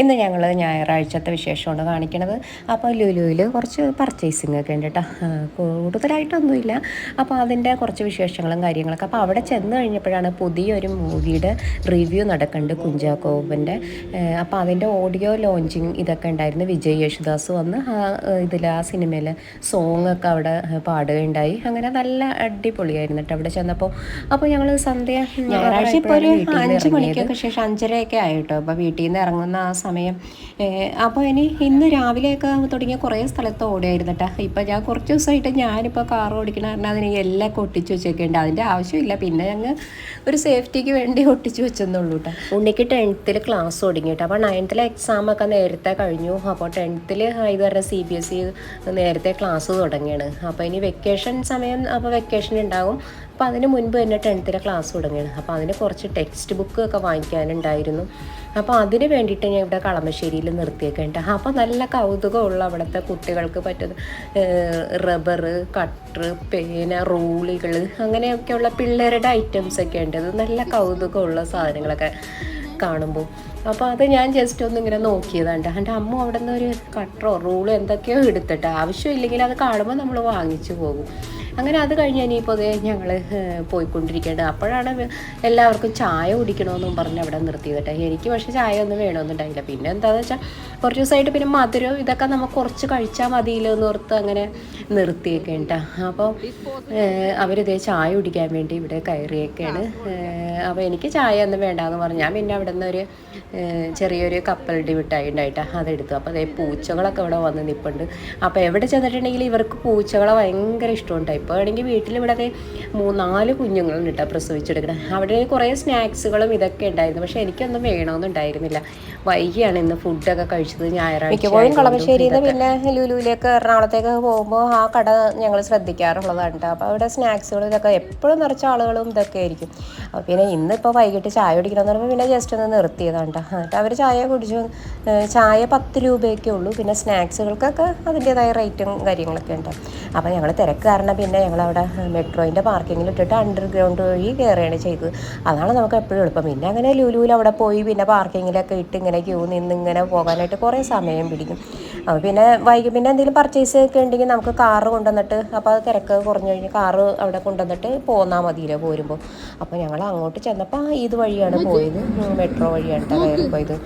ഇന്ന് ഞങ്ങൾ ഞായറാഴ്ചത്തെ വിശേഷമാണ് കാണിക്കണത്. അപ്പോൾ ലുലുവിൽ കുറച്ച് പർച്ചേസിങ് ഒക്കെ ഉണ്ട് കേട്ടോ കൂടുതലായിട്ടൊന്നുമില്ല. അപ്പോൾ അതിന്റെ കുറച്ച് വിശേഷങ്ങളും കാര്യങ്ങളൊക്കെ. അപ്പോൾ അവിടെ ചെന്ന് കഴിഞ്ഞപ്പോഴാണ് പുതിയൊരു മൂവിയുടെ റിവ്യൂ നടക്കുന്നുണ്ട് കുഞ്ചാക്കോബന്റെ അപ്പോൾ അതിന്റെ ഓഡിയോ ലോഞ്ചിങ് ഇതൊക്കെ ഉണ്ടായിരുന്നു. വിജയ് യേശുദാസ് വന്ന് ആ ഇതിൽ ആ സിനിമയിൽ സോങ് ഒക്കെ അവിടെ പാടുകയുണ്ടായി. അങ്ങനെ നല്ല അടിപൊളിയായിരുന്നു കേട്ടോ അവിടെ ചെന്നപ്പോൾ അപ്പോൾ ഞങ്ങൾ സന്ധ്യ ഞായറാഴ്ച ഇപ്പോൾ ഒരു അഞ്ച് മണിക്കൊക്കെ ശേഷം അഞ്ചരയൊക്കെ ആയിട്ടോ അപ്പോൾ വീട്ടിൽ നിന്ന് ഇറങ്ങുന്ന ആ സമയം. അപ്പോൾ ഇനി ഇന്ന് രാവിലെയൊക്കെ തുടങ്ങിയ കുറേ സ്ഥലത്ത് ഓടിയായിരുന്നു കേട്ടോ ഇപ്പം ഞാൻ കുറച്ച് ദിവസമായിട്ട് ഞാനിപ്പോൾ കാർ ഓടിക്കണ കാരണം അതിന് എല്ലാം ഒട്ടിച്ച് വെച്ചൊക്കെയുണ്ട് അതിന്റെ ആവശ്യമില്ല. പിന്നെ ഞങ്ങൾ ഒരു സേഫ്റ്റിക്ക് വേണ്ടി ഒട്ടിച്ച് വെച്ചെന്നുള്ളൂ കേട്ടോ ഉണ്ണിക്ക് ടെൻത്തിൽ ക്ലാസ് തുടങ്ങി കേട്ടോ അപ്പോൾ നയൻത്തിലെ എക്സാമൊക്കെ നേരത്തെ കഴിഞ്ഞു. അപ്പോൾ ടെൻത്തിൽ ഇത് പറഞ്ഞ സി ബി എസ് ഇ നേരത്തെ ക്ലാസ് തുടങ്ങിയാണ്. അപ്പോൾ ഇനി വെക്കേഷൻ സമയം അപ്പോൾ വെക്കേഷൻ ഉണ്ടാകും അപ്പോൾ അതിന് മുൻപ് തന്നെ ടെൻത്തിലെ ക്ലാസ് തുടങ്ങിയാണ്. അപ്പോൾ അതിന് കുറച്ച് ടെക്സ്റ്റ് ബുക്ക് ഒക്കെ വാങ്ങിക്കാനുണ്ടായിരുന്നു. അപ്പോൾ അതിന് വേണ്ടിയിട്ട് ഞാൻ ഇവിടെ കളമശ്ശേരിയിൽ നിർത്തിയേക്കുണ്ട് അപ്പോൾ നല്ല കൗതുകമുള്ള അവിടുത്തെ കുട്ടികൾക്ക് പറ്റുന്ന റബ്ബർ കട്ടർ പേന റൂളികൾ അങ്ങനെയൊക്കെയുള്ള പിള്ളേരുടെ ഐറ്റംസ് ഒക്കെ ഉണ്ട്. അത് നല്ല കൗതുകമുള്ള സാധനങ്ങളൊക്കെ കാണുമ്പോൾ അപ്പോൾ അത് ഞാൻ ജസ്റ്റ് ഒന്ന് ഇങ്ങനെ നോക്കിയതാണ് എന്റെ അമ്മ അവിടെ നിന്ന് ഒരു കട്ടറോ റൂളോ എന്തൊക്കെയോ എടുത്തിട്ട് ആവശ്യമില്ലെങ്കിൽ അത് കാണുമ്പോൾ നമ്മൾ വാങ്ങിച്ചു പോകും. അങ്ങനെ അത് കഴിഞ്ഞ് ഇനിയിപ്പോൾ അതേ ഞങ്ങൾ പോയിക്കൊണ്ടിരിക്കേണ്ടത് അപ്പോഴാണ് എല്ലാവർക്കും ചായ കുടിക്കണമെന്നും പറഞ്ഞ് അവിടെ നിർത്തിയതട്ടെ. എനിക്ക് പക്ഷേ ചായ ഒന്നും വേണമെന്നുണ്ടായില്ല പിന്നെ എന്താണെന്ന് വെച്ചാൽ കുറച്ച് ദിവസമായിട്ട് പിന്നെ മധുരം ഇതൊക്കെ നമുക്ക് കുറച്ച് കഴിച്ചാൽ മതിയില്ലോ എന്ന് ഓർത്ത് അങ്ങനെ നിർത്തിയൊക്കെ ഉണ്ട് അപ്പോൾ അവരിതേ ചായ കുടിക്കാൻ വേണ്ടി ഇവിടെ കയറിയൊക്കെയാണ് അപ്പോൾ എനിക്ക് ചായ ഒന്നും വേണ്ടാന്ന് പറഞ്ഞു. ഞാൻ പിന്നെ അവിടെ നിന്ന് ഒരു ഏഹ് ചെറിയൊരു കപ്പലടി മിഠായി ഉണ്ടായിട്ട് അതെടുത്തു. അപ്പോൾ അതേ പൂച്ചകളൊക്കെ ഇവിടെ വന്ന് നിൽപ്പുണ്ട് അപ്പോൾ എവിടെ ചെന്നിട്ടുണ്ടെങ്കിൽ ഇവർക്ക് പൂച്ചകളെ ഭയങ്കര ഇഷ്ടമുണ്ട്. ഇപ്പോൾ ആണെങ്കിൽ ഇവിടെ അതേ മൂന്നാൽ കുഞ്ഞുങ്ങളുണ്ട് കേട്ടോ പ്രസവിച്ചെടുക്കണം. അവിടെ കുറേ സ്നാക്സുകളും ഇതൊക്കെ ഉണ്ടായിരുന്നു. പക്ഷേ എനിക്കൊന്നും വേണമെന്നുണ്ടായിരുന്നില്ല വൈകിയാണ് ഇന്ന് ഫുഡൊക്കെ കഴിച്ചത്. ഞായറാഴ്ച മിക്കപ്പോഴും കളമശ്ശേരിയിൽ നിന്ന് പിന്നെ ലുലുവിലേക്ക് എറണാകുളത്തേക്ക് പോകുമ്പോൾ ആ കട ഞങ്ങൾ ശ്രദ്ധിക്കാറുള്ളതാണ് കേട്ടോ. അപ്പോൾ അവിടെ സ്നാക്സുകളും ഇതൊക്കെ എപ്പോഴും നിറച്ച ആളുകളും ഇതൊക്കെ ആയിരിക്കും. അപ്പോൾ പിന്നെ ഇന്നിപ്പോൾ വൈകിട്ട് ചായ കുടിക്കണം എന്ന് പറയുമ്പോൾ പിന്നെ ജസ്റ്റ് ഒന്ന് നിർത്തിയതാണ് കേട്ടോ. എന്നിട്ട് അവർ ചായ കുടിച്ചു. ചായ പത്ത് രൂപയൊക്കെ ഉള്ളൂ. പിന്നെ സ്നാക്സുകൾക്കൊക്കെ അതിന്റേതായ റേറ്റും കാര്യങ്ങളൊക്കെ ഉണ്ട്. അപ്പോൾ ഞങ്ങൾ തിരക്ക് കാരണം പിന്നെ ഞങ്ങളവിടെ മെട്രോയിന്റെ പാർക്കിങ്ങിൽ ഇട്ടിട്ട് അണ്ടർഗ്രൗണ്ട് വഴി കയറുകയാണ് ചെയ്തത്. അതാണ് നമുക്ക് എപ്പോഴും എളുപ്പം. പിന്നെ അങ്ങനെ ലുലുവിൽ അവിടെ പോയി പിന്നെ പാർക്കിങ്ങിലൊക്കെ ഇട്ട് ഇങ്ങനെ ക്യൂ നിന്ന് ഇങ്ങനെ പോകാനായിട്ട് കുറേ സമയം പിടിക്കും. അപ്പോൾ പിന്നെ വൈകി പിന്നെ എന്തെങ്കിലും പർച്ചേസ് ഒക്കെ ഉണ്ടെങ്കിൽ നമുക്ക് കാറ് കൊണ്ടുവന്നിട്ട് അപ്പോൾ അത് തിരക്ക് കുറഞ്ഞു കഴിഞ്ഞ് കാറ് അവിടെ കൊണ്ടുവന്നിട്ട് പോന്നാൽ മതിയല്ലോ പോരുമ്പോൾ അപ്പോൾ ഞങ്ങൾ അങ്ങോട്ട് ചെന്നപ്പോൾ ഇത് വഴിയാണ് പോയത്. മെട്രോ വഴിയാണ് കയറി പോയത്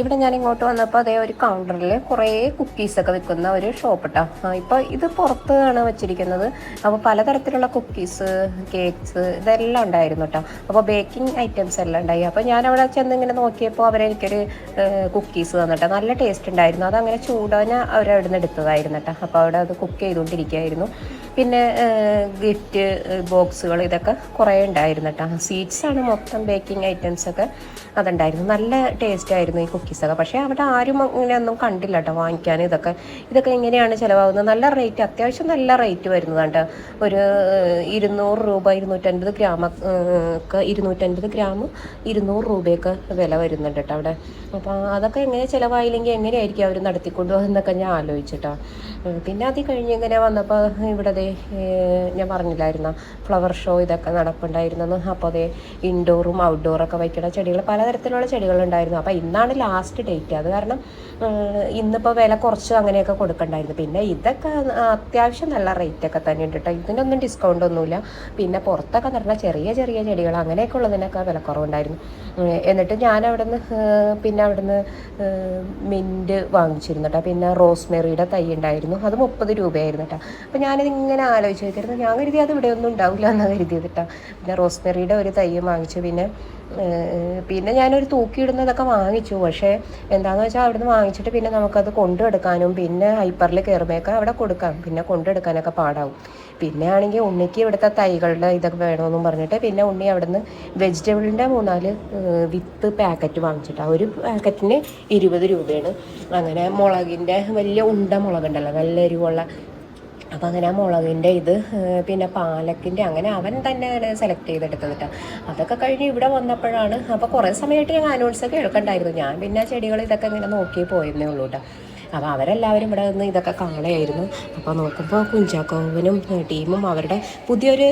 ഇവിടെ ഞാൻ ഇങ്ങോട്ട് വന്നപ്പോൾ അതേ ഒരു കൗണ്ടറിൽ കുറേ കുക്കീസൊക്കെ വിൽക്കുന്ന ഒരു ഷോപ്പ് കേട്ടോ ഇപ്പോൾ ഇത് പുറത്താണ് വെച്ചിരിക്കുന്നത്. അപ്പോൾ പലതരത്തിലുള്ള കുക്കീസ് കേക്ക്സ് ഇതെല്ലാം ഉണ്ടായിരുന്നു കേട്ടോ അപ്പോൾ ബേക്കിംഗ് ഐറ്റംസ് എല്ലാം ഉണ്ടായി. അപ്പോൾ ഞാൻ അവിടെ ചെന്ന് ഇങ്ങനെ നോക്കിയപ്പോൾ അവരെനിക്കൊരു കുക്കീസ് തന്നിട്ട് നല്ല ടേസ്റ്റ് ഉണ്ടായിരുന്നു. അതങ്ങനെ ചൂടനെ അവരവിടെ നിന്ന് എടുത്തതായിരുന്നു കേട്ടോ അപ്പോൾ അവിടെ അത് കുക്ക് ചെയ്തുകൊണ്ടിരിക്കുകയായിരുന്നു. പിന്നെ ഗിഫ്റ്റ് ബോക്സുകൾ ഇതൊക്കെ കുറേ ഉണ്ടായിരുന്നു കേട്ടോ. സ്വീറ്റ്സാണ് മൊത്തം ബേക്കിംഗ് ഐറ്റംസ് ഒക്കെ അതുണ്ടായിരുന്നു. നല്ല ടേസ്റ്റ് ആയിരുന്നു ഈ കുക്കീസൊക്കെ പക്ഷേ അവിടെ ആരും അങ്ങനെയൊന്നും കണ്ടില്ല കേട്ടോ വാങ്ങിക്കാൻ ഇതൊക്കെ. ഇതൊക്കെ എങ്ങനെയാണ് ചിലവാകുന്നത്? നല്ല റേറ്റ് അത്യാവശ്യം നല്ല റേറ്റ് വരുന്നതാണ് ഒരു ഇരുന്നൂറ് രൂപ ഇരുന്നൂറ്റൻപത് ഗ്രാം ഒക്കെ ഇരുന്നൂറ്റൻപത് ഗ്രാം ഇരുന്നൂറ് രൂപയൊക്കെ വില വരുന്നുണ്ട് കേട്ടോ അവിടെ. അപ്പോൾ അതൊക്കെ എങ്ങനെ ചിലവായില്ലെങ്കിൽ എങ്ങനെയായിരിക്കും അവർ നടത്തിക്കൊണ്ടു പോകുന്നതൊക്കെ ഞാൻ ആലോചിച്ചിട്ടോ പിന്നെ അത് കഴിഞ്ഞ് ഇങ്ങനെ വന്നപ്പോൾ ഇവിടെ ഏഹ്, ഞാൻ പറഞ്ഞില്ലായിരുന്ന? ഫ്ലവർ ഷോ ഇതൊക്കെ നടപ്പുണ്ടായിരുന്നെന്ന്? അപ്പോൾ അതേ ഇൻഡോറും ഔട്ട്ഡോറൊക്കെ വയ്ക്കുന്ന ചെടികൾ പലതരത്തിലുള്ള ചെടികളുണ്ടായിരുന്നു. അപ്പോൾ ഇന്നാണ് ലാസ്റ്റ് ഡേറ്റ് അത് കാരണം ഇന്നിപ്പോൾ വില കുറച്ച് അങ്ങനെയൊക്കെ കൊടുക്കണ്ടായിരുന്നു. പിന്നെ ഇതൊക്കെ അത്യാവശ്യം നല്ല റേറ്റ് ഒക്കെ തന്നെ ഉണ്ട് കേട്ടോ ഇതിനൊന്നും ഡിസ്കൗണ്ട് ഒന്നുമില്ല. പിന്നെ പുറത്തൊക്കെ നടന്ന ചെറിയ ചെറിയ ചെടികൾ അങ്ങനെയൊക്കെ ഉള്ളതിനൊക്കെ വിലക്കുറവുണ്ടായിരുന്നു. കുറവുണ്ടായിരുന്നു എന്നിട്ട് ഞാൻ അവിടെ നിന്ന് പിന്നെ അവിടുന്ന് മിന്റ് വാങ്ങിച്ചിരുന്നു കേട്ടോ പിന്നെ റോസ്മെറിയുടെ തൈ ഉണ്ടായിരുന്നു. അത് മുപ്പത് രൂപയായിരുന്നു കേട്ടോ അപ്പോൾ ഞാനിത് ഇങ്ങനെ ആലോചിച്ച് നോക്കിയിരുന്നു. ഞാൻ കരുതി അത് ഇവിടെ ഒന്നും ഉണ്ടാവില്ല എന്നാണ് കരുതിയത് പിന്നെ റോസ്മെറിയുടെ ഒരു തൈ വാങ്ങിച്ചു. പിന്നെ പിന്നെ ഞാനൊരു തൂക്കിയിടുന്നതൊക്കെ വാങ്ങിച്ചു. പക്ഷേ എന്താണെന്ന് വെച്ചാൽ അവിടുന്ന് വാങ്ങിച്ചിട്ട് പിന്നെ നമുക്കത് കൊണ്ടെടുക്കാനും പിന്നെ ഹൈപ്പറിൽ കയറുമ്പോഴൊക്കെ അവിടെ കൊടുക്കാം. പിന്നെ കൊണ്ടെടുക്കാനൊക്കെ പാടാവും. പിന്നെ ആണെങ്കിൽ ഉണ്ണിക്ക് ഇവിടുത്തെ തൈകളുടെ ഇതൊക്കെ വേണമെന്നും പറഞ്ഞിട്ട് പിന്നെ ഉണ്ണി അവിടുന്ന് വെജിറ്റബിളിന്റെ മൂന്നാൽ വിത്ത് പാക്കറ്റ് വാങ്ങിച്ചിട്ടാണ് ഒരു പാക്കറ്റിന് ഇരുപത് രൂപയാണ്. അങ്ങനെ മുളകിന്റെ വലിയ ഉണ്ട മുളകുണ്ടല്ലോ നല്ല എരിവുള്ള അപ്പോൾ അങ്ങനെ ആ മുളകിന്റെ ഇത് പിന്നെ പാലക്കിന്റെ അങ്ങനെ അവൻ തന്നെ സെലക്ട് ചെയ്തെടുത്തത് കേട്ടോ അതൊക്കെ കഴിഞ്ഞ് ഇവിടെ വന്നപ്പോഴാണ് അപ്പോൾ കുറേ സമയമായിട്ട് ഞാൻ ആനോൺസ് കേൾക്കണ്ടായിരുന്നു ഞാൻ പിന്നെ ചെടികൾ ഇതൊക്കെ ഇങ്ങനെ നോക്കി പോയിരുന്നേ ഉള്ളൂ കേട്ടോ അപ്പോൾ അവരെല്ലാവരും ഇവിടെ നിന്ന് ഇതൊക്കെ കാണുകയായിരുന്നു. അപ്പോൾ നോക്കുമ്പോൾ കുഞ്ചാക്കോവനും ടീമും അവരുടെ പുതിയൊരു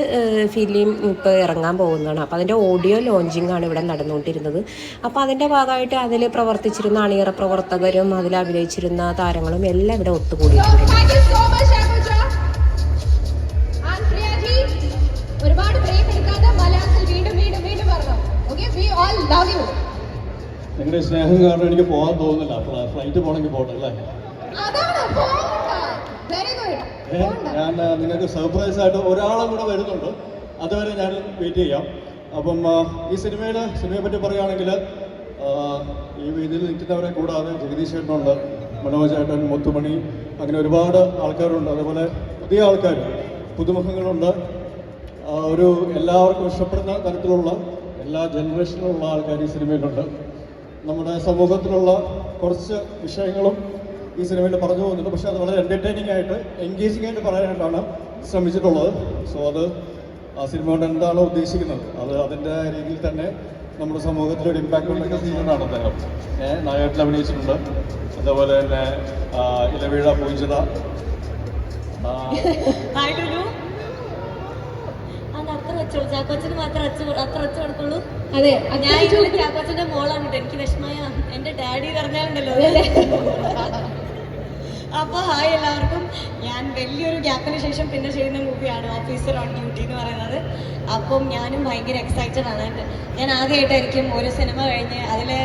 ഫിലിം ഇപ്പോൾ ഇറങ്ങാൻ പോകുന്നതാണ്. അപ്പോൾ അതിന്റെ ഓഡിയോ ലോഞ്ചിങ് ആണ് ഇവിടെ നടന്നുകൊണ്ടിരുന്നത്. അപ്പോൾ അതിന്റെ ഭാഗമായിട്ട് അതിൽ പ്രവർത്തിച്ചിരുന്ന അണിയറ പ്രവർത്തകരും അതിൽ അഭിനയിച്ചിരുന്ന താരങ്ങളും എല്ലാം ഇവിടെ ഒത്തുകൂടിയിട്ടുണ്ട്. നിങ്ങളുടെ സ്നേഹം കാരണം എനിക്ക് പോകാൻ തോന്നുന്നില്ല. അപ്പോൾ ഫ്ലൈറ്റ് പോകണമെങ്കിൽ പോട്ടെ അല്ലേ? ഞാൻ നിങ്ങൾക്ക് സർപ്രൈസ് ആയിട്ട് ഒരാളും കൂടെ വരുന്നുണ്ട്. അതുവരെ ഞാൻ വെയിറ്റ് ചെയ്യാം. അപ്പം ഈ സിനിമയുടെ സിനിമയെ പറ്റി പറയുകയാണെങ്കിൽ ഈ വേദിയിൽ നിൽക്കുന്നവരെ കൂടാതെ ജഗദീഷ് ചേട്ടനുണ്ട് മനോജ് ചേട്ടൻ മുത്തുമണി അങ്ങനെ ഒരുപാട് ആൾക്കാരുണ്ട്. അതുപോലെ പുതിയ ആൾക്കാർ പുതുമുഖങ്ങളുണ്ട്. ഒരു എല്ലാവർക്കും ഇഷ്ടപ്പെടുന്ന തരത്തിലുള്ള എല്ലാ ജനറേഷനിലുള്ള ആൾക്കാർ ഈ സിനിമയിലുണ്ട്. നമ്മുടെ സമൂഹത്തിലുള്ള കുറച്ച് വിഷയങ്ങളും ഈ സിനിമയിൽ പറഞ്ഞു പോകുന്നുണ്ട്. പക്ഷെ അത് വളരെ എന്റർടൈനിങ് ആയിട്ട് എൻഗേജിങ് ആയിട്ട് പറയാനായിട്ടാണ് ശ്രമിച്ചിട്ടുള്ളത്. സോ അത് ആ സിനിമ കൊണ്ട് എന്താണോ ഉദ്ദേശിക്കുന്നത്? അത് അതിന്റെ രീതിയിൽ തന്നെ നമ്മുടെ സമൂഹത്തിൽ ഒരു ഇമ്പാക്റ്റ് ഉണ്ടാക്കിയ സീനാണ് അദ്ദേഹം. നായകത്തിൽ അഭിനയിച്ചിട്ടുണ്ട്. അതേപോലെ തന്നെ ഇലവീഴ പൂജിത അത്ര വെച്ചോളൂ ചാക്കോച്ചന് മാത്രം അച്ഛൻ അത്ര അച്ഛൻ കൊടുക്കുള്ളൂ. അതെ ഞാൻ ചാക്കോച്ചന്റെ മോളാണ്. കേട്ടോ എനിക്ക് വിഷമായ എന്റെ ഡാഡി പറഞ്ഞാലുണ്ടല്ലോ. അപ്പൊ ഹായ് എല്ലാവർക്കും. ഞാൻ വലിയൊരു ഗ്യാപ്പിന് ശേഷം പിന്നെ ചെയ്യുന്ന മൂവിയാണ് ഓഫീസർ ഓൺ ഡ്യൂട്ടി എന്ന് പറയുന്നത്. അപ്പം ഞാനും ഭയങ്കര എക്സൈറ്റഡ് ആണ്. ഞാൻ ആദ്യമായിട്ടായിരിക്കും ഒരു സിനിമ കഴിഞ്ഞ് അതിലെ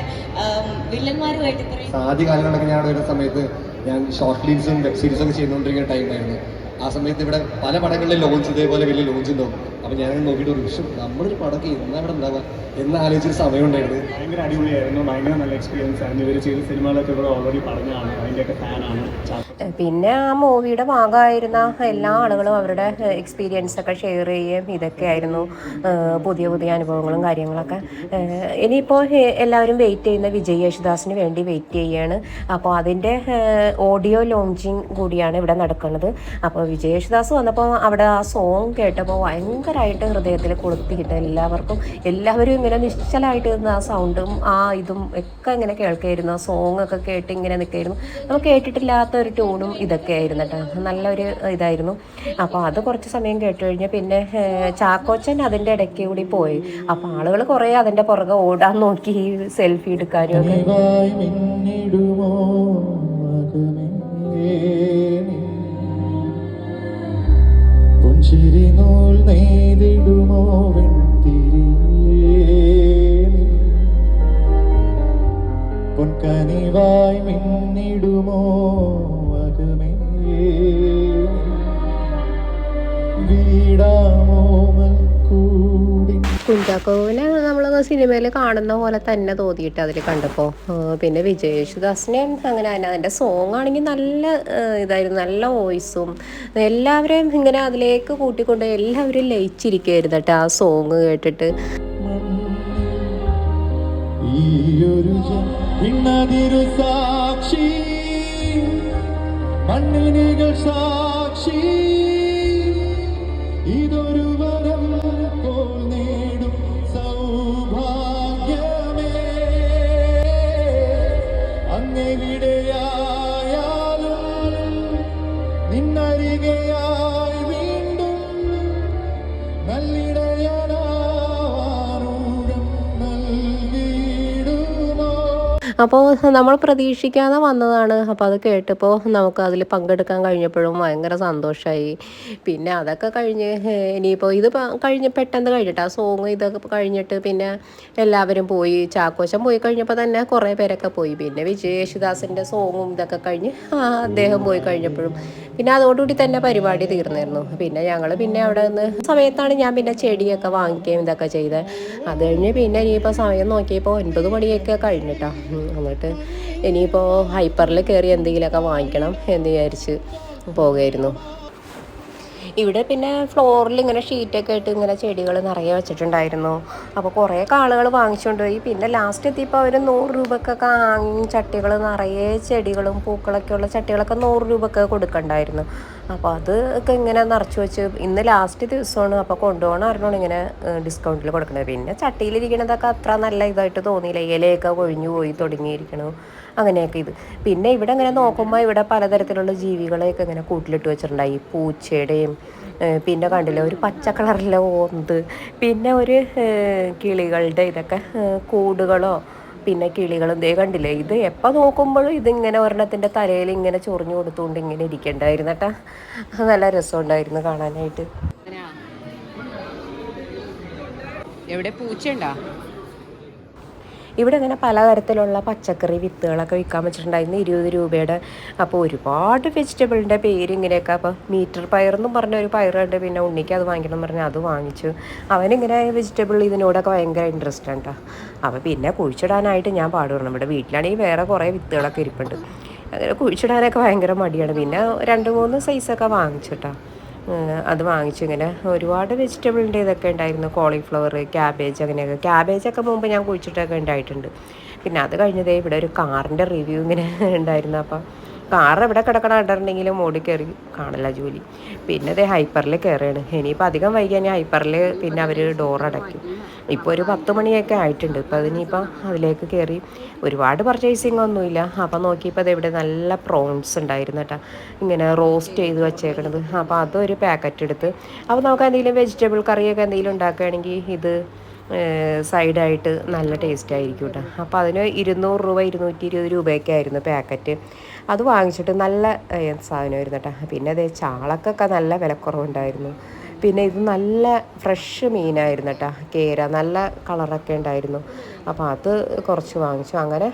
വില്ലന്മാരുമായിട്ട് ഇത്രയും ആദ്യ കാലങ്ങളിലൊക്കെ ഞാൻ വരുന്ന സമയത്ത് ഞാൻ ഷോർട്ട് ഫിലിംസും വെബ് സീരീസും ഒക്കെ ചെയ്തുകൊണ്ടിരിക്കുന്ന ടൈമായിരുന്നു ആ സമയത്ത് ഇവിടെ പല പടങ്ങളിലും ലോഞ്ച് ഇതേപോലെ വലിയ ലോഞ്ച് ഉണ്ടാവും. അപ്പോൾ ഞാൻ നോക്കിയിട്ട് ഒരു വിഷയം നമ്മളൊരു പടമൊക്കെ എന്നാ ഇവിടെ ഉണ്ടാവുക? എന്ന് ആലോചിച്ചൊരു സമയം ഉണ്ടായിരുന്നു ഭയങ്കര അടിപൊളിയായിരുന്നു. ഭയങ്കര നല്ല എക്സ്പീരിയൻസ് ആയിരുന്നു. ഇവർ ചെയ്ത സിനിമകളൊക്കെ ഇവിടെ ഓൾറെഡി പറഞ്ഞാണ് അതിന്റെയൊക്കെ ഫാനാണ് പിന്നെ ആ മൂവിയുടെ ഭാഗമായിരുന്ന എല്ലാ ആളുകളും അവരുടെ എക്സ്പീരിയൻസ് ഒക്കെ ഷെയർ ചെയ്യുകയും ഇതൊക്കെ ആയിരുന്നു പുതിയ പുതിയ അനുഭവങ്ങളും കാര്യങ്ങളൊക്കെ. ഇനിയിപ്പോൾ എല്ലാവരും വെയിറ്റ് ചെയ്യുന്ന വിജയ് യേശുദാസിന് വേണ്ടി വെയിറ്റ് ചെയ്യുകയാണ് അപ്പോൾ അതിന്റെ ഓഡിയോ ലോഞ്ചിങ് കൂടിയാണ് ഇവിടെ നടക്കുന്നത്. അപ്പോൾ വിജയ് യേശുദാസ് വന്നപ്പോൾ അവിടെ ആ സോങ് കേട്ടപ്പോൾ ഭയങ്കരമായിട്ട് ഹൃദയത്തിൽ കൊളുത്തിയിട്ട് എല്ലാവർക്കും എല്ലാവരും ഇങ്ങനെ നിശ്ചലമായിട്ട് ഇരുന്ന ആ സൗണ്ടും ആ ഇതും ഒക്കെ ഇങ്ങനെ കേൾക്കായിരുന്നു. ആ സോങ് ഒക്കെ കേട്ട് ഇങ്ങനെ നിൽക്കായിരുന്നു. നമ്മൾ കേട്ടിട്ടില്ലാത്ത ഒരു ട്യൂണും ഇതൊക്കെ ആയിരുന്നു കേട്ടോ. നല്ലൊരു ഇതായിരുന്നു. അപ്പോൾ അത് കുറച്ച് സമയം കേട്ട് കഴിഞ്ഞാൽ പിന്നെ ചാക്കോച്ചൻ അതിന്റെ ഇടയ്ക്ക് കൂടി പോയി. അപ്പോൾ ആളുകൾ കുറേ അതിന്റെ പുറകെ ഓടാൻ നോക്കി സെൽഫി എടുക്കാനും ഒക്കെ കനിവായി മിന്നിടുമോ അകമേ നീ? പുഞ്ചിരി നൂൽ നെയ്തിടുമോ വെൺതിരിയേ നീ? പൊൻകനിവായി മിന്നിടുമോ അകമേ നീ? വീടാമോമൽ കൂടി. കുഞ്ചാക്കോവിനെ നമ്മൾ സിനിമയിൽ കാണുന്ന പോലെ തന്നെ തോന്നിയിട്ട് അതിൽ കണ്ടപ്പോൾ പിന്നെ വിജയ് യേശുദാസിനെയും അങ്ങനെ തന്നെ അതിന്റെ സോങ് ആണെങ്കിൽ നല്ല ഇതായിരുന്നു. നല്ല വോയിസും എല്ലാവരെയും ഇങ്ങനെ അതിലേക്ക് കൂട്ടിക്കൊണ്ട് എല്ലാവരും ലയിച്ചിരിക്കുമായിരുന്നു കേട്ടോ ആ സോങ് കേട്ടിട്ട്. സാക്ഷി മണ്ണിനികൾ സാക്ഷി ഇതൊരു അപ്പോൾ നമ്മൾ പ്രതീക്ഷിക്കാതെ വന്നതാണ്. അപ്പോൾ അത് കേട്ടപ്പോൾ നമുക്ക് അതിൽ പങ്കെടുക്കാൻ കഴിഞ്ഞപ്പോഴും ഭയങ്കര സന്തോഷമായി പിന്നെ അതൊക്കെ കഴിഞ്ഞ് ഇനിയിപ്പോൾ ഇത് കഴിഞ്ഞ് പെട്ടെന്ന് കഴിഞ്ഞിട്ട് ആ സോങ് ഇതൊക്കെ കഴിഞ്ഞിട്ട് പിന്നെ എല്ലാവരും പോയി ചാക്കോശം പോയി കഴിഞ്ഞപ്പോൾ തന്നെ കുറേ പേരൊക്കെ പോയി. പിന്നെ വിജയ് യേശുദാസിന്റെ സോങ്ങും ഇതൊക്കെ കഴിഞ്ഞ് അദ്ദേഹം പോയി കഴിഞ്ഞപ്പോഴും. പിന്നെ അതോടുകൂടി തന്നെ പരിപാടി തീർന്നിരുന്നു. പിന്നെ ഞങ്ങൾ പിന്നെ അവിടെ നിന്ന് സമയത്താണ് ഞാൻ പിന്നെ ചെടിയൊക്കെ വാങ്ങിക്കുകയും ഇതൊക്കെ ചെയ്തത് അത് കഴിഞ്ഞ് പിന്നെ ഇനിയിപ്പോൾ സമയം നോക്കിയപ്പോൾ ഒൻപത് മണിയൊക്കെ കഴിഞ്ഞിട്ടാ. ഉം, എന്നിട്ട് ഇനിയിപ്പോൾ ഹൈപ്പറിൽ കയറി എന്തെങ്കിലുമൊക്കെ വാങ്ങിക്കണം എന്ന് വിചാരിച്ച് പോകുമായിരുന്നു ഇവിടെ പിന്നെ ഫ്ലോറിൽ ഇങ്ങനെ ഷീറ്റൊക്കെ ഇട്ട് ഇങ്ങനെ ചെടികൾ നിറയെ വെച്ചിട്ടുണ്ടായിരുന്നു. അപ്പോൾ കുറേ കാളുകൾ വാങ്ങിച്ചുകൊണ്ട് പോയി. പിന്നെ ലാസ്റ്റ് എത്തിയപ്പോൾ അവർ നൂറ് രൂപക്കൊക്കെ വാങ്ങി ചട്ടികൾ നിറയെ ചെടികളും പൂക്കളൊക്കെ ഉള്ള ചട്ടികളൊക്കെ നൂറ് രൂപക്ക് കൊടുക്കണ്ടായിരുന്നു. അപ്പോൾ അത് ഒക്കെ ഇങ്ങനെ നിറച്ച് വെച്ച് ഇന്ന് ലാസ്റ്റ് ദിവസമാണ്. അപ്പോൾ കൊണ്ടുപോകണം അറിഞ്ഞോണ്ട് ഇങ്ങനെ ഡിസ്കൗണ്ടിൽ കൊടുക്കുന്നത് പിന്നെ ചട്ടിയിലിരിക്കണതൊക്കെ അത്ര നല്ല ഇതായിട്ട് തോന്നിയില്ല. ഇലയൊക്കെ കൊഴിഞ്ഞു പോയി തുടങ്ങിയിരിക്കണു. അങ്ങനെയൊക്കെ ഇത്. പിന്നെ ഇവിടെ ഇങ്ങനെ നോക്കുമ്പോൾ ഇവിടെ പലതരത്തിലുള്ള ജീവികളെയൊക്കെ ഇങ്ങനെ കൂട്ടിലിട്ട് വെച്ചിട്ടുണ്ടായി. പൂച്ചയുടെയും പിന്നെ കണ്ടില്ല ഒരു പച്ച കളറിലെ ഓന്ത് പിന്നെ ഒരു കിളികളുടെ ഇതൊക്കെ കൂടുകളോ പിന്നെ കിളികളും ദേ കണ്ടില്ലേ ഇത് എപ്പോൾ നോക്കുമ്പോഴും ഇതിങ്ങനെ ഒരെണ്ണത്തിന്റെ തലയിൽ ഇങ്ങനെ ചൊറിഞ്ഞു കൊടുത്തുകൊണ്ട് ഇങ്ങനെ ഇരിക്കണ്ടായിരുന്നു കേട്ടാ. നല്ല രസമുണ്ടായിരുന്നു കാണാനായിട്ട്. എവിടെ പൂച്ചയുണ്ടോ? ഇവിടെ ഇങ്ങനെ പലതരത്തിലുള്ള പച്ചക്കറി വിത്തുകളൊക്കെ വിൽക്കാൻ വെച്ചിട്ടുണ്ടായിരുന്നു. ഇരുപത് രൂപയുടെ. അപ്പോൾ ഒരുപാട് വെജിറ്റബിളിന്റെ പേര് ഇങ്ങനെയൊക്കെ. അപ്പോൾ മീറ്റർ പയറെന്നും പറഞ്ഞ ഒരു പയറുണ്ട് പിന്നെ ഉണ്ണിക്ക് അത് വാങ്ങിക്കണം എന്ന് പറഞ്ഞാൽ അത് വാങ്ങിച്ചു. അവനിങ്ങനെ വെജിറ്റബിൾ ഇതിനോടൊക്കെ ഭയങ്കര ഇൻട്രസ്റ്റ് ആണ് കേട്ടോ അപ്പോൾ പിന്നെ കുഴിച്ചിടാനായിട്ട് ഞാൻ പാടുപെടണം. ഇവിടെ വീട്ടിലാണെങ്കിൽ വേറെ കുറേ വിത്തുകളൊക്കെ ഇരിപ്പുണ്ട്. അങ്ങനെ കുഴിച്ചിടാനൊക്കെ ഭയങ്കര മടിയാണ്. പിന്നെ രണ്ട് മൂന്ന് സൈസൊക്കെ വാങ്ങിച്ചു കേട്ടോ ഏഹ് അത് വാങ്ങിച്ചു ഇങ്ങനെ. ഒരുപാട് വെജിറ്റബിളിന്റെ ഇതൊക്കെ ഉണ്ടായിരുന്നു. കോളിഫ്ലവർ ക്യാബേജ് അങ്ങനെയൊക്കെ. ക്യാബേജൊക്കെ മുമ്പ് ഞാൻ കുഴിച്ചിട്ടൊക്കെ ഉണ്ടായിട്ടുണ്ട്. പിന്നെ അത് കഴിഞ്ഞതേ ഇവിടെ ഒരു കാറിന്റെ റിവ്യൂ ഇങ്ങനെ ഉണ്ടായിരുന്നു. അപ്പം കാർ എവിടെ കിടക്കണ കണ്ടിട്ടുണ്ടെങ്കിലും ഓടി കയറി കാണില്ല ജോലി. പിന്നെ അതേ ഹൈപ്പറിൽ കയറുകയാണ് ഇനിയിപ്പോൾ അധികം വൈകിയാൽ ഞാൻ ഹൈപ്പറിൽ പിന്നെ അവർ ഡോർ അടയ്ക്കും. ഇപ്പോൾ ഒരു പത്ത് മണിയൊക്കെ ആയിട്ടുണ്ട്. ഇപ്പോൾ അതിനിപ്പോൾ അതിലേക്ക് കയറി ഒരുപാട് പർച്ചേസിങ് ഒന്നുമില്ല. അപ്പോൾ നോക്കിയപ്പോൾ അത് ഇവിടെ നല്ല പ്രോൺസ് ഉണ്ടായിരുന്നു കേട്ടോ. ഇങ്ങനെ റോസ്റ്റ് ചെയ്ത് വെച്ചേക്കണത്. അപ്പോൾ അതൊരു പാക്കറ്റ് എടുത്ത്. അപ്പോൾ നമുക്ക് എന്തെങ്കിലും വെജിറ്റബിൾ കറിയൊക്കെ എന്തെങ്കിലും ഉണ്ടാക്കുകയാണെങ്കിൽ ഇത് സൈഡായിട്ട് നല്ല ടേസ്റ്റ് ആയിരിക്കും കേട്ടോ അപ്പോൾ അതിന് ഇരുന്നൂറ് രൂപ ഇരുന്നൂറ്റി ഇരുപത് രൂപയൊക്കെ ആയിരുന്നു പാക്കറ്റ് അത് വാങ്ങിച്ചിട്ട് നല്ല സാധനമായിരുന്നു കേട്ടോ പിന്നെ അതേ ചാളക്കൊക്കെ നല്ല വിലക്കുറവുണ്ടായിരുന്നു. പിന്നെ ഇത് നല്ല ഫ്രഷ് മീനായിരുന്നു കേട്ടോ കേര നല്ല കളറൊക്കെ ഉണ്ടായിരുന്നു. അപ്പോൾ അത് കുറച്ച് വാങ്ങിച്ചു. അങ്ങനെ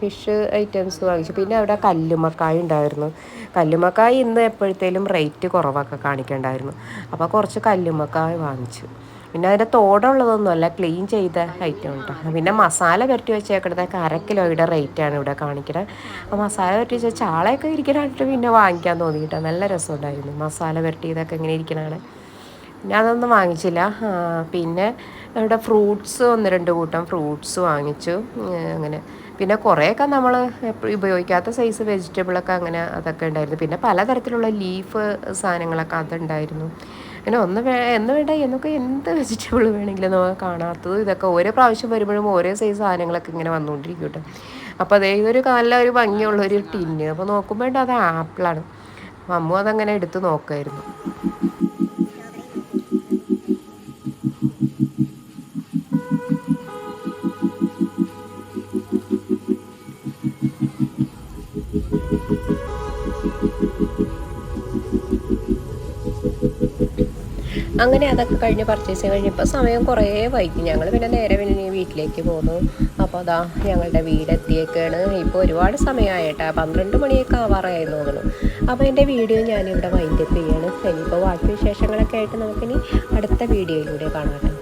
ഫിഷ് ഐറ്റംസ് വാങ്ങിച്ചു. പിന്നെ അവിടെ കല്ലുമക്കായ ഉണ്ടായിരുന്നു. കല്ലുമക്കായ ഇന്ന് എപ്പോഴത്തേലും റേറ്റ് കുറവൊക്കെ കാണിക്കണ്ടായിരുന്നു. അപ്പോൾ കുറച്ച് കല്ലുമക്കായ വാങ്ങിച്ചു. പിന്നെ അതിന്റെ തോടുള്ളതൊന്നുമല്ല ക്ലീൻ ചെയ്ത ഐറ്റം കേട്ടോ പിന്നെ മസാല പുരട്ടി വെച്ചേക്കണതൊക്കെ അര കിലോയുടെ റേറ്റാണ് ഇവിടെ കാണിക്കുന്നത് അപ്പോൾ മസാല പുരട്ടി വെച്ചാൽ ചാളയൊക്കെ ഇരിക്കണായിട്ട് പിന്നെ വാങ്ങിക്കാൻ തോന്നി കേട്ടോ നല്ല രസമുണ്ടായിരുന്നു മസാല പുരട്ടിയതൊക്കെ ഇങ്ങനെ ഇരിക്കണതാണ് പിന്നെ അതൊന്നും വാങ്ങിച്ചില്ല. പിന്നെ ഇവിടെ ഫ്രൂട്ട്സ് ഒന്ന് രണ്ട് കൂട്ടം ഫ്രൂട്ട്സ് വാങ്ങിച്ചു. അങ്ങനെ. പിന്നെ കുറേയൊക്കെ നമ്മൾ ഉപയോഗിക്കാത്ത സൈസ് വെജിറ്റബിളൊക്കെ അങ്ങനെ അതൊക്കെ ഉണ്ടായിരുന്നു. പിന്നെ പലതരത്തിലുള്ള ലീഫ് സാധനങ്ങളൊക്കെ അതുണ്ടായിരുന്നു. പിന്നെ ഒന്ന് എന്ന് വേണ്ട എന്നൊക്കെ എന്ത് വെജിറ്റബിൾ വേണമെങ്കിലും നമുക്ക് കാണാത്തത് ഇതൊക്കെ ഓരോ പ്രാവശ്യം വരുമ്പോഴും ഓരോ സൈസ് സാധനങ്ങളൊക്കെ ഇങ്ങനെ വന്നുകൊണ്ടിരിക്കും കേട്ടോ അപ്പോൾ അതേ ഇതൊരു നല്ല ഒരു ഭംഗിയുള്ള ഒരു ടിന്ന്. അപ്പോൾ നോക്കുമ്പോൾ അത് ആപ്പിളാണ്. അമ്മു അതങ്ങനെ എടുത്ത് നോക്കുമായിരുന്നു അങ്ങനെ അതൊക്കെ കഴിഞ്ഞ് പർച്ചേസ് കഴിഞ്ഞപ്പോൾ സമയം കുറേ വൈകി. ഞങ്ങൾ പിന്നെ നേരെ പിന്നെ വീട്ടിലേക്ക് പോന്നു അപ്പോൾ അതാ ഞങ്ങളുടെ വീടെത്തിയേക്കാണ്. ഇപ്പോൾ ഒരുപാട് സമയമായിട്ടാ പന്ത്രണ്ട് മണിയൊക്കെ ആവാറായി തോന്നുന്നു. അപ്പോൾ എന്റെ വീഡിയോ ഞാനിവിടെ വൈൻഡപ്പ് ചെയ്യാണ്. ഇനിയിപ്പോൾ ബാക്കി വിശേഷങ്ങളൊക്കെ ആയിട്ട് നമുക്കിനി അടുത്ത വീഡിയോയിലൂടെ കാണാം